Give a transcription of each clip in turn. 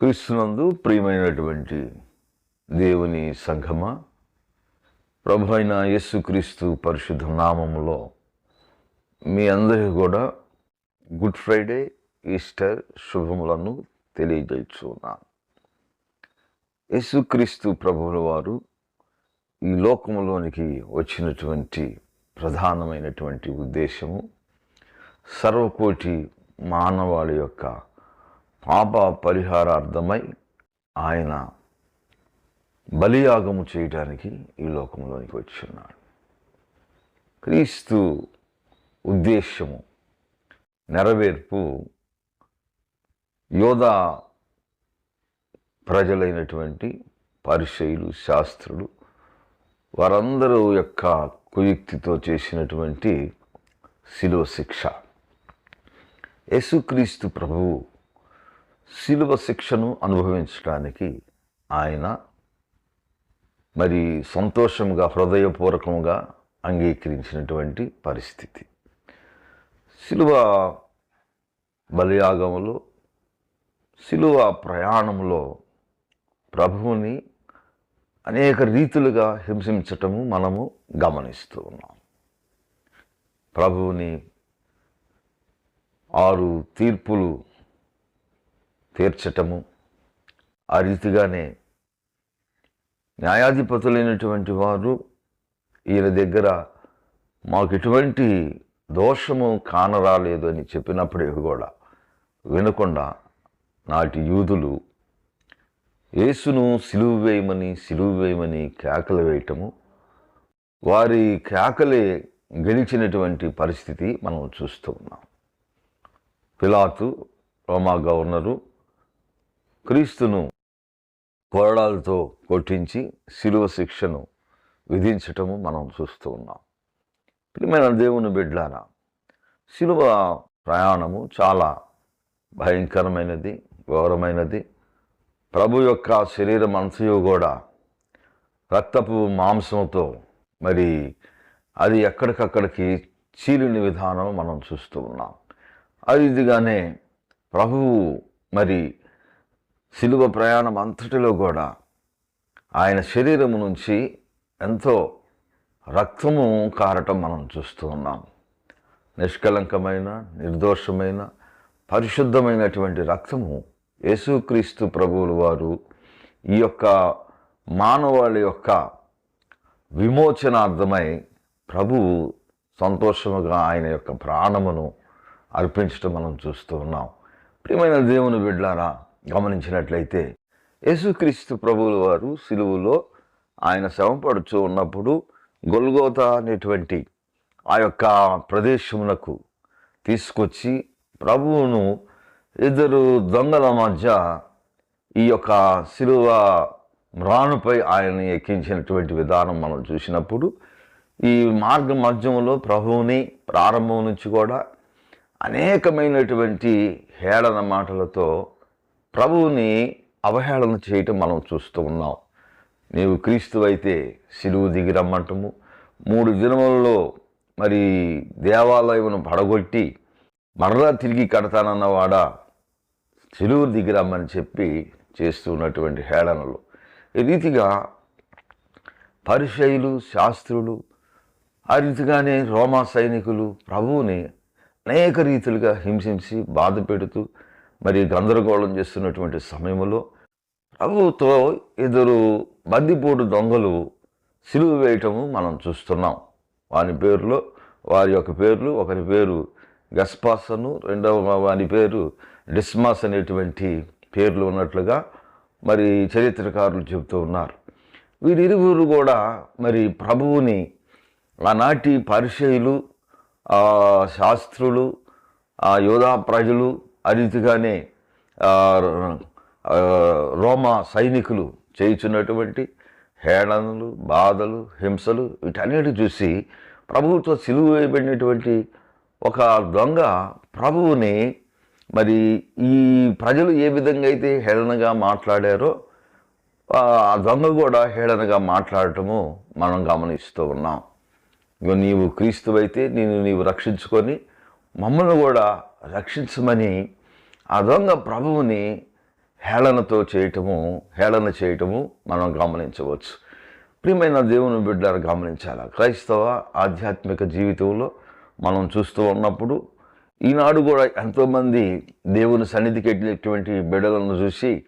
క్రీస్తునందు ప్రియమైనటువంటి దేవుని సంఘమ? ప్రభు అయిన యేసుక్రీస్తు పరిశుద్ధ నామములో మీ అందరికీ కూడా గుడ్ ఫ్రైడే ఈస్టర్ శుభములను తెలియజేస్తున్నాను యేసుక్రీస్తు ప్రభువుల వారు ఈ లోకములోనికి వచ్చినటువంటి ప్రధానమైనటువంటి ఉద్దేశము సర్వకోటి మానవాళి యొక్క పాప పరిహారార్థమై ఆయన బలియాగము చేయటానికి ఈ లోకంలోనికి వచ్చున్నాడు క్రీస్తు ఉద్దేశము నెరవేర్పు యోధా ప్రజలైనటువంటి పరిశైలు శాస్త్రులు వారందరూ యొక్క కుయుక్తితో చేసినటువంటి శిలువ శిక్ష. యేసుక్రీస్తు ప్రభువు శిలువ శిక్షను అనుభవించడానికి ఆయన మరి సంతోషంగా హృదయపూర్వకంగా అంగీకరించినటువంటి పరిస్థితి. శిలువ బలియాగములో శిలువ ప్రయాణంలో ప్రభువుని అనేక రీతులుగా హింసించటము మనము గమనిస్తూ ఉన్నాం. ప్రభువుని ఆరు తీర్పులు తీర్చటము ఆ రీతిగానే న్యాయాధిపతులైనటువంటి వారు ఈయన దగ్గర మాకు ఎటువంటి దోషము కానరాలేదు అని చెప్పినప్పుడే కూడా వినకుండా నాటి యూదులు యేసును సిలువు వేయమని సిలువు వేయమని కేకలు వేయటము వారి కేకలే గెలిచినటువంటి పరిస్థితి మనం చూస్తూ ఉన్నాం. పిలాతు రోమా గవర్నరు క్రీస్తును కొరడాలతో కొట్టించి శిలువ శిక్షను విధించటము మనం చూస్తూ ఉన్నాం. ప్రియమైన దేవుని బిడ్లారా శిలువ ప్రయాణము చాలా భయంకరమైనది ఘోరమైనది. ప్రభు యొక్క శరీరం అంతయు కూడా రక్తపు మాంసంతో మరి అది ఎక్కడికక్కడికి చీలిన విధానం మనం చూస్తూ ఉన్నాం. అది ఇదిగానే ప్రభువు మరి శిలువ ప్రయాణం అంతటిలో కూడా ఆయన శరీరము నుంచి ఎంతో రక్తము కారటం మనం చూస్తూ ఉన్నాం. నిష్కలంకమైన నిర్దోషమైన పరిశుద్ధమైనటువంటి రక్తము యేసుక్రీస్తు ప్రభువులు వారు ఈ యొక్క మానవాళి యొక్క విమోచనార్థమై ప్రభువు సంతోషముగా ఆయన యొక్క ప్రాణమును అర్పించడం మనం చూస్తూ ఉన్నాం. ప్రియమైన దేవుని బిడ్డారా గమనించినట్లయితే యేసుక్రీస్తు ప్రభువుల వారు సిలువులో ఆయన శ్రమపడుచు ఉన్నప్పుడు గొల్గోత అనేటువంటి ఆ యొక్క ప్రదేశమునకు తీసుకొచ్చి ప్రభువును ఇద్దరు దొంగల మధ్య ఈ యొక్క శిలువ మ్రానుపై ఆయన ఎక్కించినటువంటి విధానం మనం చూసినప్పుడు ఈ మార్గ మధ్యంలో ప్రభువుని ప్రారంభం నుంచి కూడా అనేకమైనటువంటి హేళన మాటలతో ప్రభువుని అవహేళన చేయటం మనం చూస్తూ ఉన్నాం. నీవు క్రీస్తు అయితే సిలువు దిగి రమ్మంటము. మూడు దినములలో మరి దేవాలయమును పడగొట్టి మరలా తిరిగి కడతానన్నవాడా సిలువు దిగి రమ్మని చెప్పి చేస్తున్నటువంటి హేళనలు. ఈ రీతిగా పరిచయులు శాస్త్రులు ఆ రీతిగానే రోమా సైనికులు ప్రభువుని అనేక రీతులుగా హింసించి బాధ పెడుతూ మరి గందరగోళం చేస్తున్నటువంటి సమయంలో ప్రభుతో ఇద్దరు బందిపోటు దొంగలు సిలువ వేయటము మనం చూస్తున్నాం. వాని పేరులో వారి యొక్క పేర్లు ఒకరి పేరు గస్పాసను రెండవ వాని పేరు డిస్మాస్ అనేటువంటి పేర్లు ఉన్నట్లుగా మరి చరిత్రకారులు చెబుతూ ఉన్నారు. వీరిరువురు కూడా మరి ప్రభువుని ఆనాటి పరిచయులు శాస్త్రులు ఆ యోధా ప్రజలు ఆ రీతిగానే రోమా సైనికులు చేయుచున్నటువంటి హేళనలు బాధలు హింసలు వీటన్నిటి చూసి ప్రభువుతో సిలువు వేయబడినటువంటి ఒక దొంగ ప్రభువుని మరి ఈ ప్రజలు ఏ విధంగా అయితే హేళనగా మాట్లాడారో ఆ దొంగ కూడా హేళనగా మాట్లాడటము మనం గమనిస్తూ ఉన్నాం. ఇగో నీవు క్రీస్తువైతే నేను నీవు రక్షించుకొని మమ్మల్ని కూడా రక్షించమని ఆ దొంగ ప్రభువుని హేళనతో చేయటము హేళన చేయటము మనం గమనించవచ్చు. ప్రియమైన దేవుని బిడ్డలు గమనించాలి? క్రైస్తవ ఆధ్యాత్మిక జీవితంలో మనం చూస్తూ ఉన్నప్పుడు ఈనాడు కూడా ఎంతోమంది దేవుని సన్నిధికి వెళ్ళినటువంటి బిడలను చూసి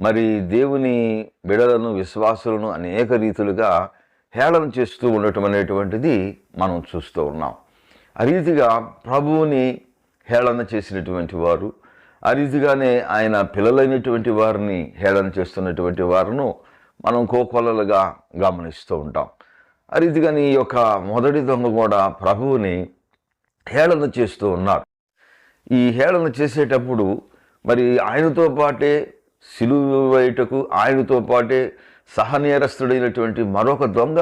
మరి దేవుని బిడలను విశ్వాసులను అనేక రీతులుగా హేళన చేస్తూ ఉండటం అనేటువంటిది మనం చూస్తూ ఉన్నాం. ఆ రీతిగా ప్రభువుని హేళన చేసినటువంటి వారు ఆ రీతిగానే ఆయన పిల్లలైనటువంటి వారిని హేళన చేస్తున్నటువంటి వారును మనం కోకొల్లలుగా గమనిస్తూ ఉంటాం. ఆ ఈ యొక్క మొదటి దొంగ కూడా ప్రభువుని హేళన చేస్తూ ఉన్నారు. ఈ హేళన చేసేటప్పుడు మరి ఆయనతో పాటే సిలువ వేయుటకు ఆయనతో పాటే సహనేరస్తుడైనటువంటి మరొక దొంగ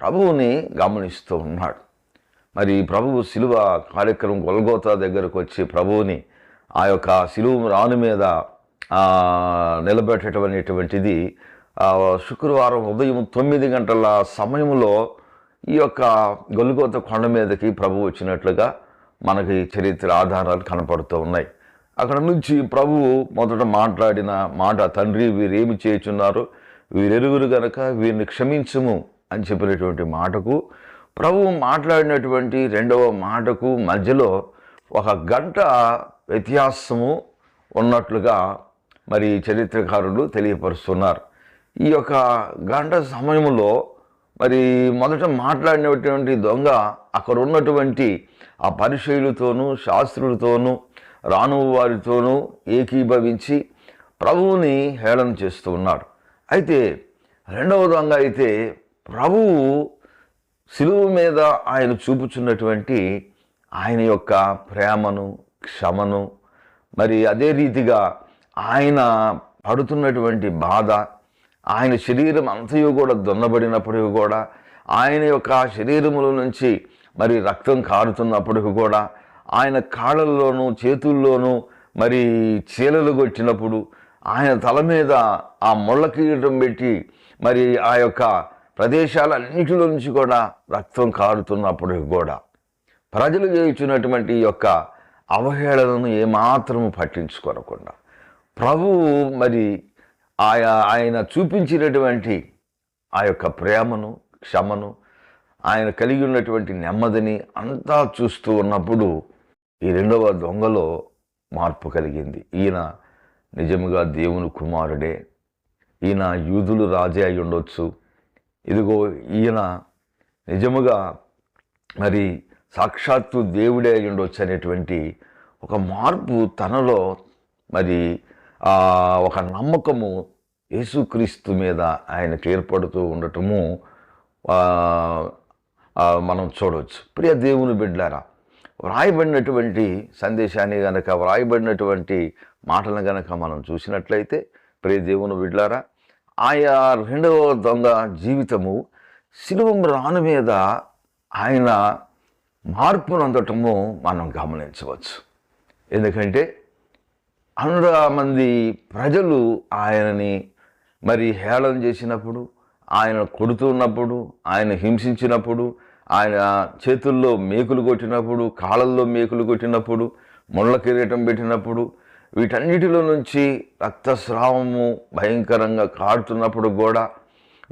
ప్రభువుని గమనిస్తూ ఉన్నాడు. మరి ప్రభువు శిలువ కార్యక్రమం గొల్గోతా దగ్గరకు వచ్చి ప్రభువుని ఆ యొక్క శిలువ రాను మీద ఆ, నిలబెట్టడం అనేటువంటిది శుక్రవారం ఉదయం తొమ్మిది గంటల సమయంలో ఈ యొక్క గొల్గోత కొండ మీదకి ప్రభు వచ్చినట్లుగా మనకి చరిత్ర ఆధారాలు కనపడుతూ ఉన్నాయి. అక్కడ నుంచి ప్రభువు మొదట మాట్లాడిన మాట తండ్రి వీరేమి చేయుచున్నారు? వీరెరుగురు గనక వీరిని క్షమించము అని చెప్పినటువంటి మాటకు ప్రభువు మాట్లాడినటువంటి రెండవ మాటకు మధ్యలో ఒక గంట వ్యత్యాసము ఉన్నట్లుగా మరి చరిత్రకారులు తెలియపరుస్తున్నారు. ఈ యొక్క గంట సమయంలో మరి మొదట మాట్లాడినటువంటి దొంగ అక్కడ ఉన్నటువంటి ఆ పరిశైలుతోనూ శాస్త్రులతోనూ రాను వారితోనూ ఏకీభవించి ప్రభువుని హేళన చేస్తూ ఉన్నాడు అయితే రెండవ దొంగ అయితే ప్రభువు శిలువ మీద ఆయన చూపుచున్నటువంటి ఆయన యొక్క ప్రేమను క్షమను మరి అదే రీతిగా ఆయన పడుతున్నటువంటి బాధ ఆయన శరీరం అంతయు కూడా దున్నబడినప్పటికి కూడా ఆయన యొక్క శరీరముల నుంచి మరి రక్తం కారుతున్నప్పటికి కూడా ఆయన కాళ్ళల్లోనూ చేతుల్లోనూ మరి చీలలు కొట్టినప్పుడు ఆయన తల మీద ఆ ముళ్ళ కిరీటం పెట్టి మరి ఆ యొక్క ప్రదేశాలన్నిటిలో నుంచి కూడా రక్తం కారుతున్నప్పుడు కూడా ప్రజలు చేయించినటువంటి యొక్క అవహేళనను ఏమాత్రము పట్టించుకోనకుండా ప్రభువు మరి ఆయా ఆయన చూపించినటువంటి ఆ యొక్క ప్రేమను క్షమను ఆయన కలిగి ఉన్నటువంటి నెమ్మదిని అంతా చూస్తూ ఉన్నప్పుడు ఈ రెండవ దొంగలో మార్పు కలిగింది. ఈయన నిజముగా దేవుని కుమారుడే. ఈయన యూదులు రాజే అయి ఉండొచ్చు ఇదిగో ఈయన నిజముగా మరి సాక్షాత్తు దేవుడే అయి ఉండొచ్చు అనేటువంటి ఒక మార్పు తనలో మరి ఒక నమ్మకము యేసుక్రీస్తు మీద ఆయనకు ఏర్పడుతూ ఉండటము మనం చూడవచ్చు ప్రియ దేవుని బిడ్డారా వ్రాయబడినటువంటి సందేశాన్ని గనక వ్రాయబడినటువంటి మాటలను గనక మనం చూసినట్లయితే ప్రియ దేవుని బిడ్డారా ఆయా రెండవ దొంగ జీవితము శిలువం రాను మీద ఆయన మార్పునందటము మనం గమనించవచ్చు. ఎందుకంటే వంద మంది ప్రజలు ఆయనని మరి హేళన చేసినప్పుడు ఆయన కొడుతున్నప్పుడు ఆయన హింసించినప్పుడు ఆయన చేతుల్లో మేకులు కొట్టినప్పుడు కాళ్ళల్లో మేకులు కొట్టినప్పుడు ముళ్ళ కిరీటం పెట్టినప్పుడు వీటన్నిటిలో నుంచి రక్తస్రావము భయంకరంగా కారుతున్నప్పుడు కూడా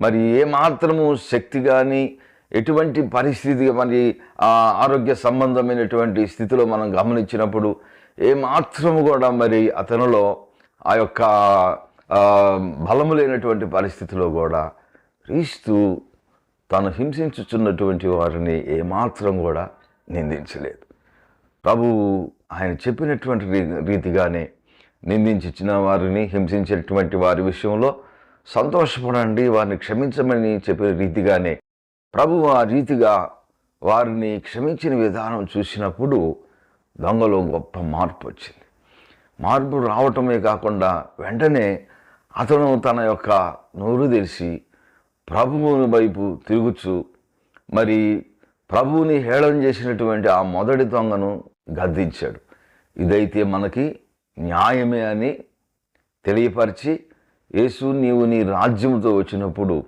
మరి ఏమాత్రము శక్తి కానీ ఎటువంటి పరిస్థితి మరి ఆ ఆరోగ్య సంబంధమైనటువంటి స్థితిలో మనం గమనించినప్పుడు ఏమాత్రము కూడా మరి అతనిలో ఆ యొక్క బలము లేనటువంటి పరిస్థితిలో కూడా క్రీస్తు తను హింసించుచున్నటువంటి వారిని ఏమాత్రం కూడా నిందించలేదు. ప్రభు ఆయన చెప్పినటువంటి రీ- రీతిగానే నిందించిన వారిని హింసించేటువంటి వారి విషయంలో సంతోషపడండి వారిని క్షమించమని చెప్పిన రీతిగానే ప్రభువు ఆ రీతిగా వారిని క్షమించిన విధానం చూసినప్పుడు దొంగలో గొప్ప మార్పు వచ్చింది. మార్పు రావటమే కాకుండా వెంటనే అతను తన యొక్క నోరు తెరిచి ప్రభువుని వైపు తిరుగుచు మరి ప్రభువుని హేళన చేసినటువంటి ఆ మొదటి దొంగను గద్దించాడు. ఇదైతే మనకి న్యాయమే అని తెలియపరిచి యేసు నీవు నీ రాజ్యంతో వచ్చినప్పుడు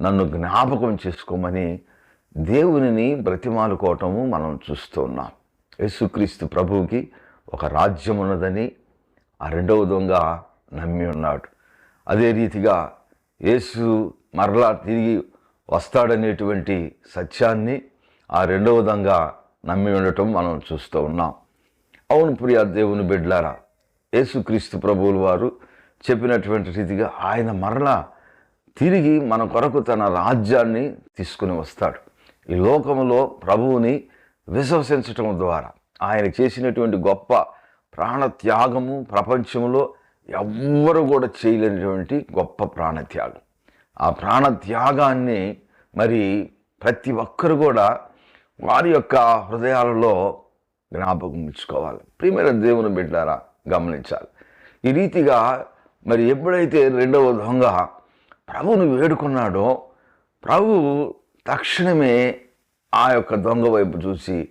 నన్ను జ్ఞాపకం చేసుకోమని దేవునిని బ్రతిమాలుకోవటము మనం చూస్తున్నాం. యేసుక్రీస్తు ప్రభువుకి ఒక రాజ్యం ఉన్నదని ఆ రెండవ దొంగ నమ్మి ఉన్నాడు. అదే రీతిగా యేసు మరలా తిరిగి వస్తాడనేటువంటి సత్యాన్ని ఆ రెండవ విధంగా నమ్మి ఉండటం మనం చూస్తూ ఉన్నాం. అవును ప్రియా దేవుని బిడ్లారా యేసుక్రీస్తు ప్రభువులు వారు చెప్పినటువంటి రీతిగా ఆయన మరలా తిరిగి మన కొరకు తన రాజ్యాన్ని తీసుకుని వస్తాడు. ఈ లోకంలో ప్రభువుని విశ్వసించటం ద్వారా ఆయన చేసినటువంటి గొప్ప ప్రాణత్యాగము ప్రపంచంలో ఎవ్వరు కూడా చేయలేనటువంటి గొప్ప ప్రాణత్యాగం. ఆ ప్రాణత్యాగాన్ని మరి ప్రతి ఒక్కరు కూడా వారి యొక్క హృదయాలలో జ్ఞాపకం ఉంచుకోవాలి. ప్రియమైన దేవుని బిడ్డారా గమనించాలి. ఈ రీతిగా మరి ఎప్పుడైతే రెండవ దొంగ ప్రభువును వేడుకున్నాడో ప్రభు తక్షణమే ఆ యొక్క దొంగ వైపు చూసి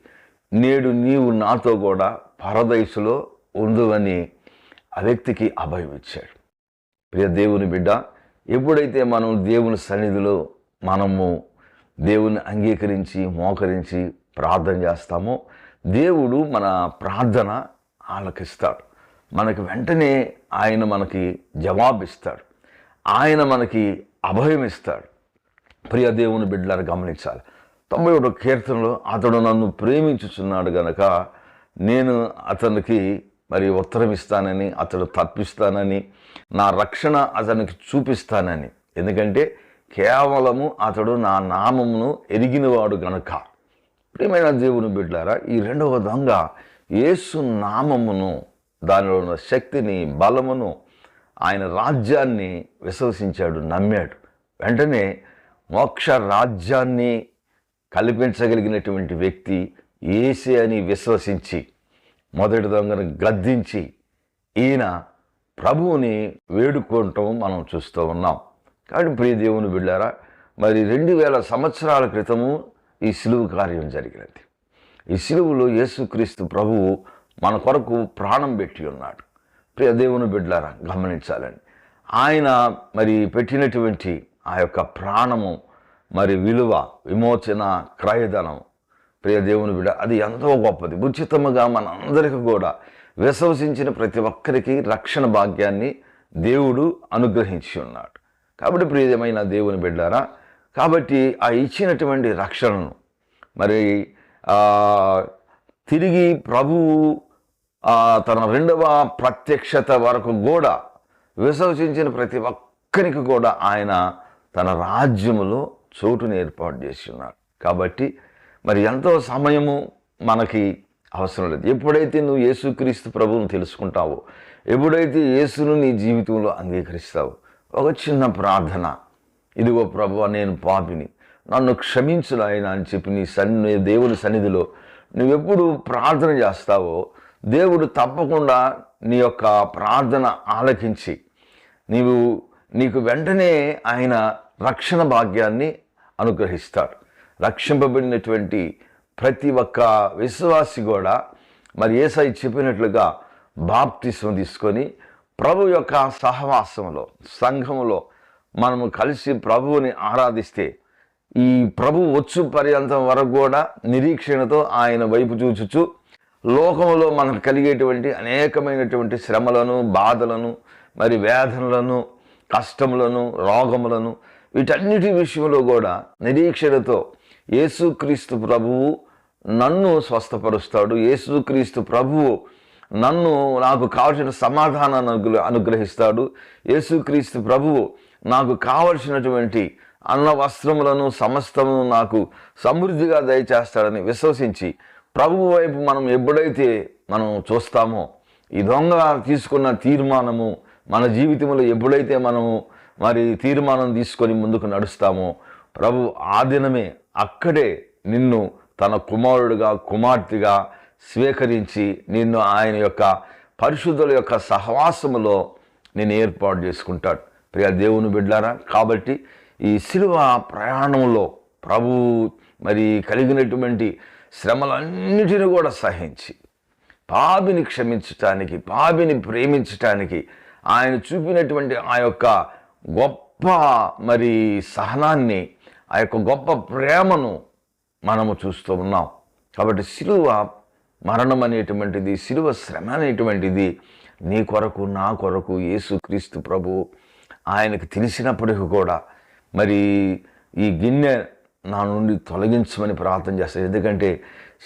నేడు నీవు నాతో కూడా పరదయసులో ఉందవని ఆ వ్యక్తికి అభయం ఇచ్చాడు. ప్రియ దేవుని బిడ్డ ఎప్పుడైతే మనం దేవుని సన్నిధిలో మనము దేవుని అంగీకరించి మోకరించి ప్రార్థన చేస్తామో దేవుడు మన ప్రార్థన ఆలకిస్తాడు. మనకి వెంటనే ఆయన మనకి జవాబిస్తాడు. ఆయన మనకి అభయం ఇస్తాడు ప్రియ దేవుని గమనించాలి. తొంభై ఒకటో కీర్తనలో అతడు నన్ను ప్రేమించుచున్నాడు గనక నేను అతనికి మరి ఉత్తరం ఇస్తానని అతడు తప్పిస్తానని నా రక్షణ అతనికి చూపిస్తానని. ఎందుకంటే కేవలము అతడు నా నామమును ఎరిగినవాడు గనక. ప్రియమైన దేవుని బిడ్డారా ఈ రెండవ దొంగ యేసు నామమును దానిలో ఉన్న శక్తిని బలమును ఆయన రాజ్యాన్ని విశ్వసించాడు నమ్మాడు. వెంటనే మోక్ష రాజ్యాన్ని కల్పించగలిగినటువంటి వ్యక్తి ఏసే అని విశ్వసించి మొదటి దొంగను గద్దించి ఈయన ప్రభువుని వేడుకోవటం మనం చూస్తూ ఉన్నాం. కాబట్టి ప్రియ దేవుని బిళ్ళారా మరి రెండు వేల సంవత్సరాల క్రితము ఈ సిలువు కార్యం జరిగినది. ఈ సిలువులో యేసుక్రీస్తు ప్రభువు మన కొరకు ప్రాణం పెట్టి ఉన్నాడు. ప్రియ దేవుని బిడ్డలారా గమనించాలండి. ఆయన మరి పెట్టినటువంటి ఆ యొక్క ప్రాణము మరి విలువ విమోచన క్రయధనం ప్రియ దేవుని బిడ్డ అది ఎంతో గొప్పది. ఉచితముగా మనందరికీ కూడా విశ్వసించిన ప్రతి ఒక్కరికి రక్షణ భాగ్యాన్ని దేవుడు అనుగ్రహించి ఉన్నాడు. కాబట్టి ప్రియమైన దేవుని బిడ్డారా కాబట్టి ఆ ఇచ్చినటువంటి రక్షణను మరి తిరిగి ప్రభువు తన రెండవ ప్రత్యక్షత వరకు కూడా విశ్వసించిన ప్రతి ఒక్కరికి కూడా ఆయన తన రాజ్యములో చోటుని ఏర్పాటు చేసి ఉన్నాడు. కాబట్టి మరి ఎంతో సమయము మనకి అవసరం లేదు. ఎప్పుడైతే నువ్వు యేసుక్రీస్తు ప్రభువును తెలుసుకుంటావో ఎప్పుడైతే యేసును నీ జీవితంలో అంగీకరిస్తావో ఒక చిన్న ప్రార్థన. ఇదిగో ప్రభు నేను పాపిని. నన్ను క్షమించు ఆయన అని చెప్పి నీ సన్ని దేవుని సన్నిధిలో నువ్వెప్పుడు ప్రార్థన చేస్తావో దేవుడు తప్పకుండా నీ యొక్క ప్రార్థన ఆలకించి నీవు నీకు వెంటనే ఆయన రక్షణ భాగ్యాన్ని అనుగ్రహిస్తాడు. రక్షింపబడినటువంటి ప్రతి ఒక్క విశ్వాసి కూడా మరి ఏసై చెప్పినట్లుగా బాప్తిస్వం తీసుకొని ప్రభు యొక్క సహవాసంలో సంఘములో మనము కలిసి ప్రభువుని ఆరాధిస్తే ఈ ప్రభు వచ్చు పర్యంతం వరకు కూడా నిరీక్షణతో ఆయన వైపు చూచుచు లోకంలో మనకు కలిగేటువంటి అనేకమైనటువంటి శ్రమలను బాధలను మరి వేదనలను కష్టములను రోగములను వీటన్నిటి విషయంలో కూడా నిరీక్షణతో యేసుక్రీస్తు ప్రభువు నన్ను స్వస్థపరుస్తాడు. యేసుక్రీస్తు ప్రభువు నన్ను నాకు కావలసిన సమాధానాన్ని అనుగ్రహిస్తాడు. యేసుక్రీస్తు ప్రభువు నాకు కావలసినటువంటి అన్న వస్త్రములను సమస్తమును నాకు సమృద్ధిగా దయచేస్తాడని విశ్వసించి ప్రభువు వైపు మనం ఎప్పుడైతే మనం చూస్తామో ఈ దొంగ తీసుకున్న తీర్మానము మన జీవితంలో ఎప్పుడైతే మనము మరి తీర్మానం తీసుకొని ముందుకు నడుస్తామో ప్రభు ఆ దినమే అక్కడే నిన్ను తన కుమారుడుగా కుమార్తెగా స్వీకరించి నిన్ను ఆయన యొక్క పరిశుద్ధుల యొక్క సహవాసములో నేను ఏర్పాటు చేసుకుంటాడు. ప్రియ దేవుని బిడ్డారా కాబట్టి ఈ శిలువ ప్రయాణంలో ప్రభు మరి కలిగినటువంటి శ్రమలన్నిటిని కూడా సహించి పాపిని క్షమించటానికి పాపిని ప్రేమించటానికి ఆయన చూపినటువంటి ఆ యొక్క గొప్ప మరి సహనాన్ని ఆ యొక్క గొప్ప ప్రేమను మనము చూస్తూ ఉన్నాం. కాబట్టి శిలువ మరణం అనేటువంటిది శిలువ శ్రమ అనేటువంటిది నీ కొరకు నా కొరకు యేసుక్రీస్తు ప్రభు ఆయనకు తెలిసినప్పటికీ కూడా మరి ఈ గిన్నె నా నుండి తొలగించమని ప్రార్థన చేస్తాను. ఎందుకంటే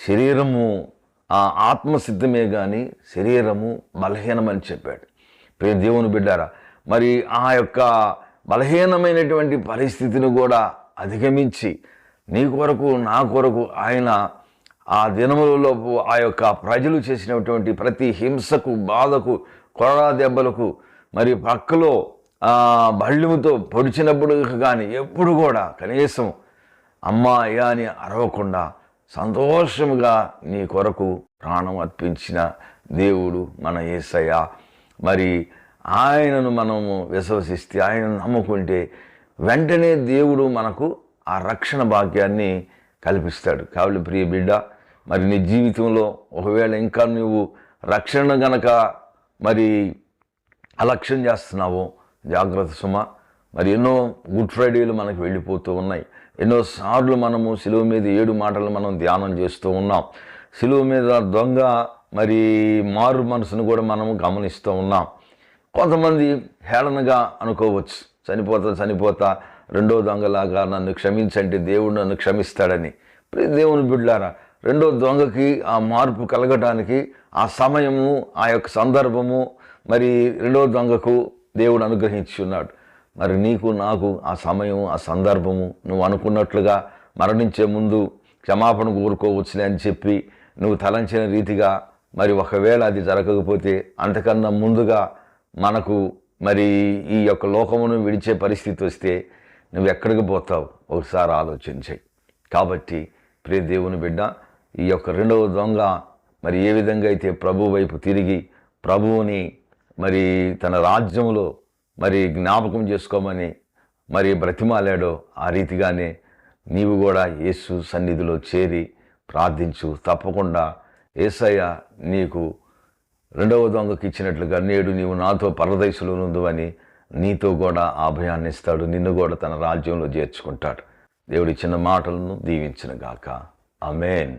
శరీరము ఆ ఆత్మసిద్ధమే కానీ శరీరము బలహీనమని చెప్పాడు. ప్రే దేవుని బిడ్డారా మరి ఆ యొక్క బలహీనమైనటువంటి పరిస్థితిని కూడా అధిగమించి నీ కొరకు నా కొరకు ఆయన ఆ దినములలో ఆ యొక్క ప్రజలు చేసినటువంటి ప్రతి హింసకు బాధకు కొరడా దెబ్బలకు మరి పక్కలో బళ్ళుముతో పొడిచినప్పుడు కానీ ఎప్పుడు కూడా కనీసం అమ్మాయి అని అరవకుండా సంతోషముగా నీ కొరకు ప్రాణం అర్పించిన దేవుడు మన యేసయ్య మరి ఆయనను మనము విశ్వసిస్తే ఆయనను నమ్ముకుంటే వెంటనే దేవుడు మనకు ఆ రక్షణ భాగ్యాన్ని కల్పిస్తాడు. కాబట్టి ప్రియ బిడ్డ మరి నీ జీవితంలో ఒకవేళ ఇంకా నువ్వు రక్షణ గనక మరి అలక్ష్యం చేస్తున్నావో జాగ్రత్త సుమ. మరి ఎన్నో గుడ్ ఫ్రైడేలు మనకు వెళ్ళిపోతూ ఉన్నాయి. ఎన్నోసార్లు మనము సిలువ మీద ఏడు మాటలు మనం ధ్యానం చేస్తూ ఉన్నాం. సిలువ మీద దొంగ మరి మారు మనసును కూడా మనము గమనిస్తూ ఉన్నాం. కొంతమంది హేళనగా అనుకోవచ్చు. చనిపోతా చనిపోతా రెండో దొంగలాగా నన్ను క్షమించండి దేవుడు నన్ను క్షమిస్తాడని. ప్రతి దేవుని బిడ్డారా రెండో దొంగకి ఆ మార్పు కలగటానికి ఆ సమయము ఆ యొక్క సందర్భము మరి రెండో దొంగకు దేవుడు అనుగ్రహించున్నాడు మరి నీకు నాకు ఆ సమయం ఆ సందర్భము నువ్వు అనుకున్నట్లుగా మరణించే ముందు క్షమాపణ కోరుకోవచ్చులే అని చెప్పి నువ్వు తలంచిన రీతిగా మరి ఒకవేళ అది జరగకపోతే అంతకన్నా ముందుగా మనకు మరి ఈ యొక్క లోకమును విడిచే పరిస్థితి వస్తే నువ్వు ఎక్కడికి పోతావు? ఒకసారి ఆలోచించాయి కాబట్టి ప్రియ దేవుని బిడ్డ ఈ యొక్క రెండవ దొంగ మరి ఏ విధంగా అయితే ప్రభు వైపు తిరిగి ప్రభువుని మరి తన రాజ్యంలో మరి జ్ఞాపకం చేసుకోమని మరి బ్రతిమాలాడో ఆ రీతిగానే నీవు కూడా యేసు సన్నిధిలో చేరి ప్రార్థించు. తప్పకుండా ఏసయ్య నీకు రెండవ దొంగకి ఇచ్చినట్లుగా నేడు నీవు నాతో పరదశలో ఉందని అని నీతో కూడా ఆ భయాన్ని ఇస్తాడు. నిన్ను కూడా తన రాజ్యంలో చేర్చుకుంటాడు. దేవుడి చిన్న మాటలను దీవించిన గాక. అమేన్